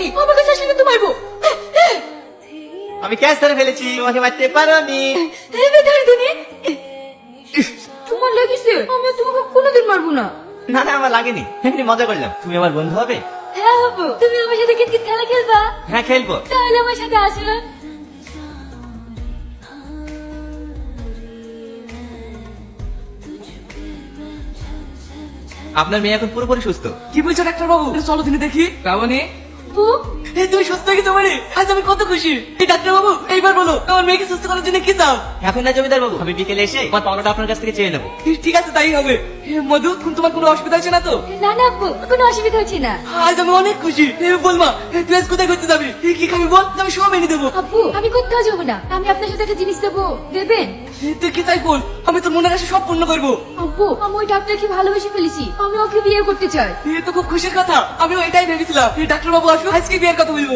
মারিনি আমার কাছে আসলে কিন্তু মারবো। আমি ক্যান্সার ফেলেছি তোমাকে মারতে পারোনি। এবে ধরে তুমি তোমার লেগেছে আমি তোমাকে কোনোদিন মারবো না। না না আমার লাগেনি। এমনি মজা করলাম। তুমি আমার বন্ধু হবে? হ্যাঁ হব। তুমি আমার সাথে কিতকিত খেলা খেলবা? হ্যাঁ খেলব। তাহলে আমার সাথে আসো আপনার মেয়ে এখন পুরোপুরি সুস্থ। কি বলছো ডাক্তার বাবু চলো তিনি দেখি। এই তুমি সুস্থ হয়ে গেছো আজ আমি কত খুশি। ডাক্তার বাবু এইবার বলো। আমার মেয়েকে সুস্থ করার জন্য কি চাও? এখন না জমিদার বাবু আমি বিকেলে এসে আমার পাওনাটা আপনার কাছ থেকে চেয়ে নেব। ঠিক আছে তাই হবে। মধু তোমার কোনো অসুবিধা হচ্ছে না তো? না না আব্বু কোনো অসুবিধা হচ্ছে না। আজ আমি অনেক খুশি। এ, বল মা এ, তুই আজ কোথায় করতে যাবি? কি খাবি বল? আমি সব এনে দেবো। আব্বু আমি কোথাও যাব না। আমি আপনার সাথে একটা জিনিস দেবো। দেবেন? তুই কি চাই বল? আমি তোর মনের আশা সব পূর্ণ করব। আব্বু আমি ওই ডাক্তারকে ভালোবেসে ফেলেছি। আমি ওকে বিয়ে করতে চাই। এ তো খুব খুশির কথা। আমি ওইটাই ভেবেছিলাম। এই ডাক্তার বাবু আসো আজকে বিয়ের কথা বলব।